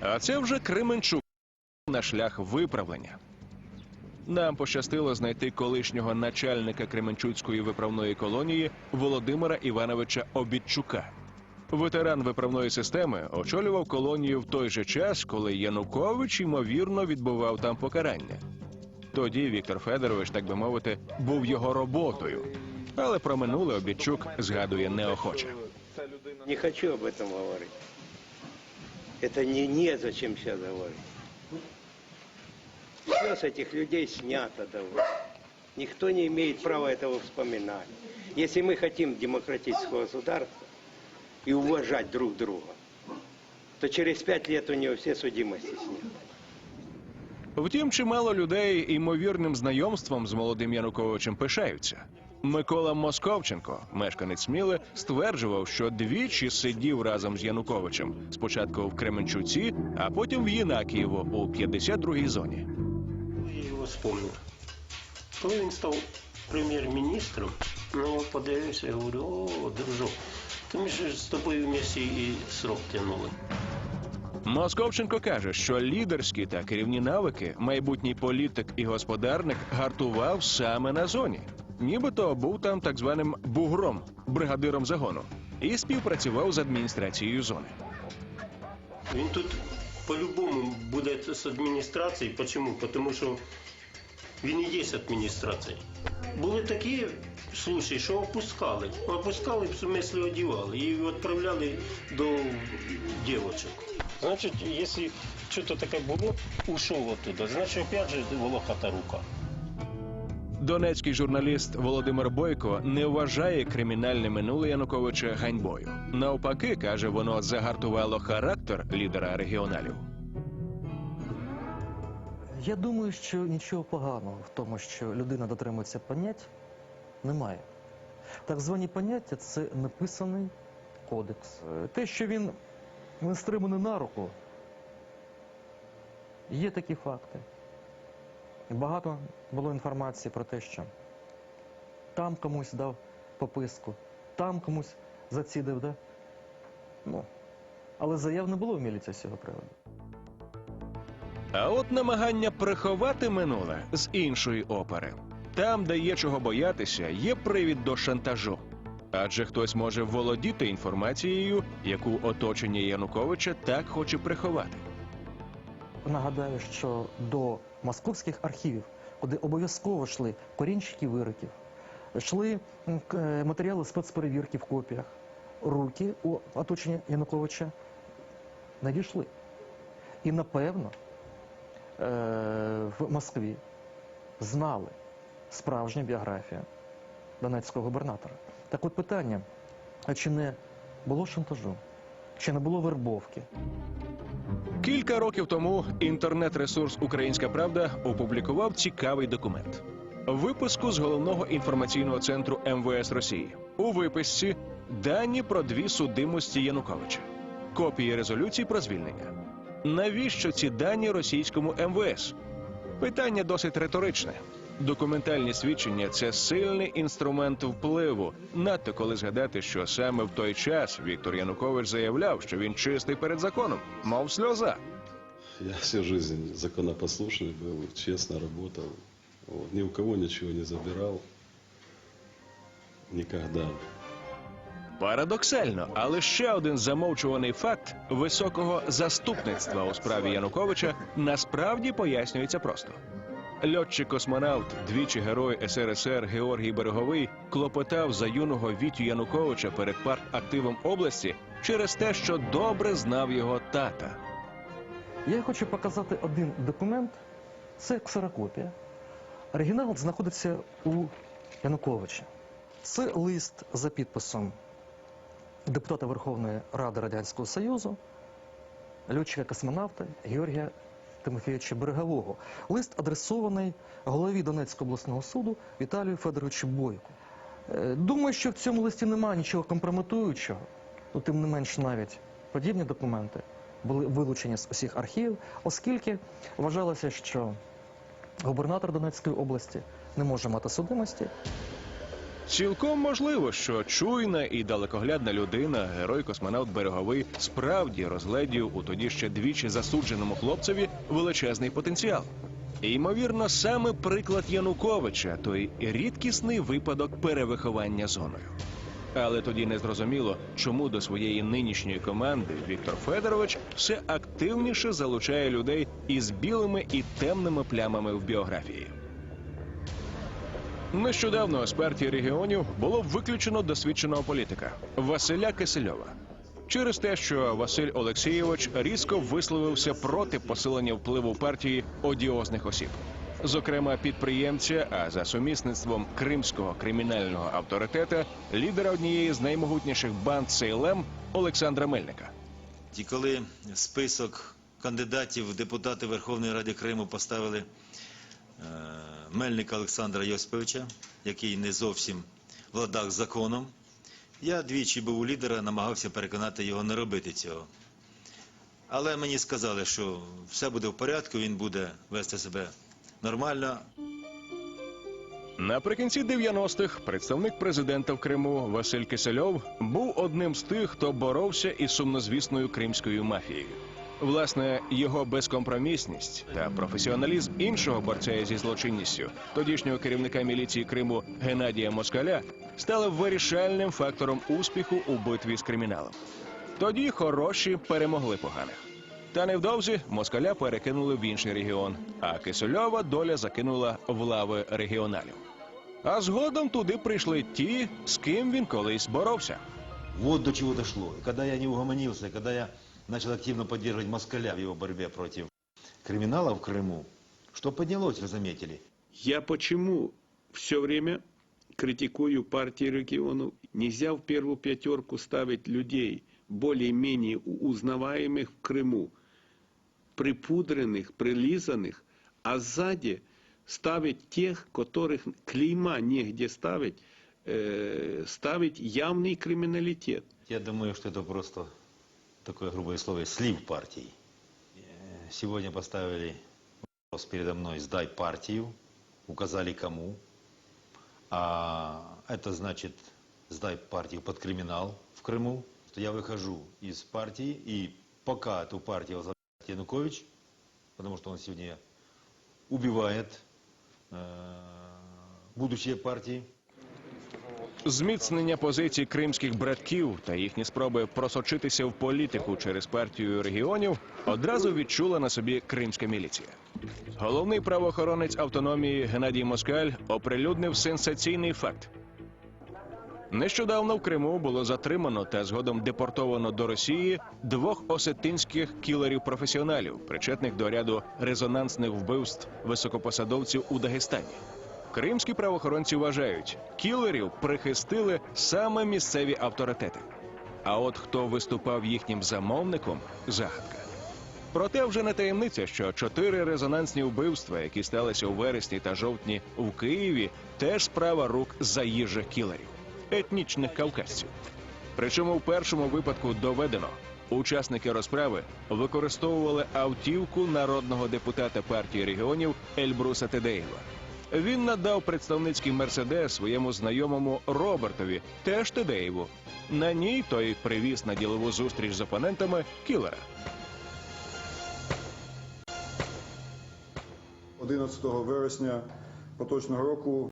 А це вже Кременчук на шлях виправлення. Нам пощастило знайти колишнього начальника Кременчуцької виправної колонії Володимира Івановича Обідчука. Ветеран виправної системи очолював колонію в той же час, коли Янукович ймовірно відбував там покарання. Тоді Віктор Федорович, так би мовити, був його роботою. Але про минуле Обідчук згадує неохоче. Не хочу об этом говорить. Это не незачем сейчас говорить. Все с этих людей снято давно. Никто не имеет права этого вспоминать. Если мы хотим демократического государства и уважать друг друга, то через пять лет у него все судимости сняты. Втім, чимало людей імовірним знайомством з молодим Януковичем пишаються. Микола Московченко, мешканець Сміли, стверджував, що двічі сидів разом з Януковичем. Спочатку в Кременчуці, а потім в Єнакієво у 52-й зоні. Я його вспомнив. Коли він став прем'єр-міністром, ну, подивився, я говорю, о, дружок, то ми ж з тобою в місті і срок тягнули. Московченко каже, що лідерські та керівні навики майбутній політик і господарник гартував саме на зоні. Нібито був там так званим бугром, бригадиром загону, і співпрацював з адміністрацією зони. Він тут по-любому буде з адміністрації. Чому? Тому що він і є адміністрація. Були такі случаї, що опускали. Опускали, в смислі одівали і відправляли до дівочок. Значить, якщо щось таке було, ушов оттуда, значить, опять же, волохата рука. Донецький журналіст Володимир Бойко не вважає кримінальне минуле Януковича ганьбою. Навпаки, каже, воно загартувало характер лідера регіоналів. Я думаю, що нічого поганого в тому, що людина дотримується понять, немає. Так звані поняття це написаний кодекс. Те, що він не стриманий на руку, є такі факти. Багато було інформації про те, що там комусь дав пописку, там комусь зацідив, да? Ну, але заяв не було в міліції з цього приводу. А от намагання приховати минуле з іншої опери. Там, де є чого боятися, є привід до шантажу. Адже хтось може володіти інформацією, яку оточення Януковича так хоче приховати. Нагадаю, що до московських архівів, куди обов'язково йшли корінчики вироків, йшли е, матеріали спецперевірки в копіях, руки у оточення Януковича не дійшли. І напевно е, в Москві знали справжню біографію донецького губернатора. Так от питання, а чи не було шантажу, чи не було вербовки? Кілька років тому інтернет-ресурс Українська Правда опублікував цікавий документ. Виписку з головного інформаційного центру МВС Росії. У виписці дані про дві судимості Януковича, копії резолюцій про звільнення. Навіщо ці дані російському МВС? Питання досить риторичне. Документальні свідчення це сильний інструмент впливу, надто коли згадати, що саме в той час Віктор Янукович заявляв, що він чистий перед законом, мов сльоза. Я всю жизнь законопослушный был, честно работал. Вот, Ни у кого ничего не забирал. Никогда. Парадоксально, але ще один замовчуваний факт високого заступництва у справі Януковича насправді пояснюється просто. Льотчик-космонавт, двічі герой СРСР Георгій Береговий, клопотав за юного Вітю Януковича перед партактивом області через те, що добре знав його тата. Я хочу показати один документ. Це ксерокопія. Оригінал знаходиться у Януковича. Це лист за підписом депутата Верховної Ради Радянського Союзу, льотчика-космонавта Георгія Тимофійовича Берегового. Лист адресований голові Донецького обласного суду Віталію Федоровичу Бойку. Е, Думаю, що в цьому листі немає нічого компрометуючого, ну, тим не менш навіть подібні документи були вилучені з усіх архівів, оскільки вважалося, що губернатор Донецької області не може мати судимості, Цілком можливо, що чуйна і далекоглядна людина, герой космонавт береговий, справді розгледів у тоді ще двічі засудженому хлопцеві величезний потенціал. Ймовірно, саме приклад Януковича той рідкісний випадок перевиховання зоною. Але тоді не зрозуміло, чому до своєї нинішньої команди Віктор Федорович все активніше залучає людей із білими і темними плямами в біографії. Нещодавно з партії регіонів було виключено досвідченого політика Василя Кисельова. Через те, що Василь Олексійович різко висловився проти посилення впливу партії одіозних осіб, зокрема підприємця, а за сумісництвом кримського кримінального авторитета, лідера однієї з наймогутніших банд Сейлем Олександра Мельника. І коли список кандидатів в депутати Верховної Ради Криму поставили Мельника Олександра Йосиповича, який не зовсім в ладах з законом, я двічі був у лідера, намагався переконати його не робити цього. Але мені сказали, що все буде в порядку, він буде вести себе нормально, Наприкінці 90-х представник президента в Криму Василь Кисельов був одним з тих, хто боровся із сумнозвісною кримською мафією. Власне, його безкомпромісність та професіоналізм іншого борця зі злочинністю, тодішнього керівника міліції Криму Геннадія Москаля, стали вирішальним фактором успіху у битві з криміналом. Тоді хороші перемогли поганих. Та невдовзі москаля перекинули в інший регіон, а Кисельова доля закинула в лави регіоналів. А згодом туди прийшли ті, з ким він колись боровся. Вот до чего дошло. И когда я не угомонился, и я начал активно поддерживать Москаля в его борьбе против криминала в Крыму, что поднялось, вы заметили? Я почему все время критикую партии регионов? Нельзя в первую пятерку ставить людей, более-менее узнаваемых в Крыму, припудренных, прилизанных, а сзади ставить тех, которых клейма негде ставить, э, ставить явный криминалитет. Я думаю, что это просто такое грубое слово, слив партии. Э, Сегодня поставили вопрос передо мной «сдай партию», указали кому. А это значит «сдай партию под криминал в Крыму». Что я выхожу из партии, и пока эту партию возглавляет Янукович, потому что он сегодня убивает э, будущее партии, Зміцнення позицій кримських братків та їхні спроби просочитися в політику через партію регіонів одразу відчула на собі кримська міліція. Головний правоохоронець автономії Геннадій Москаль оприлюднив сенсаційний факт. Нещодавно в Криму було затримано та згодом депортовано до Росії двох осетинських кілерів-професіоналів, причетних до ряду резонансних вбивств високопосадовців у Дагестані. Кримські правоохоронці вважають, кілерів прихистили саме місцеві авторитети. А от хто виступав їхнім замовником загадка. Проте вже не таємниця, що чотири резонансні вбивства, які сталися у вересні та жовтні в Києві, теж справа рук заїжджих кілерів, етнічних кавказців. Причому в першому випадку доведено, учасники розправи використовували автівку народного депутата партії регіонів Ельбруса Тедеєва. Він надав представницький мерседес своєму знайомому Робертові, теж Тедеєву. На ній той привіз на ділову зустріч з опонентами кілера. 11 вересня поточного року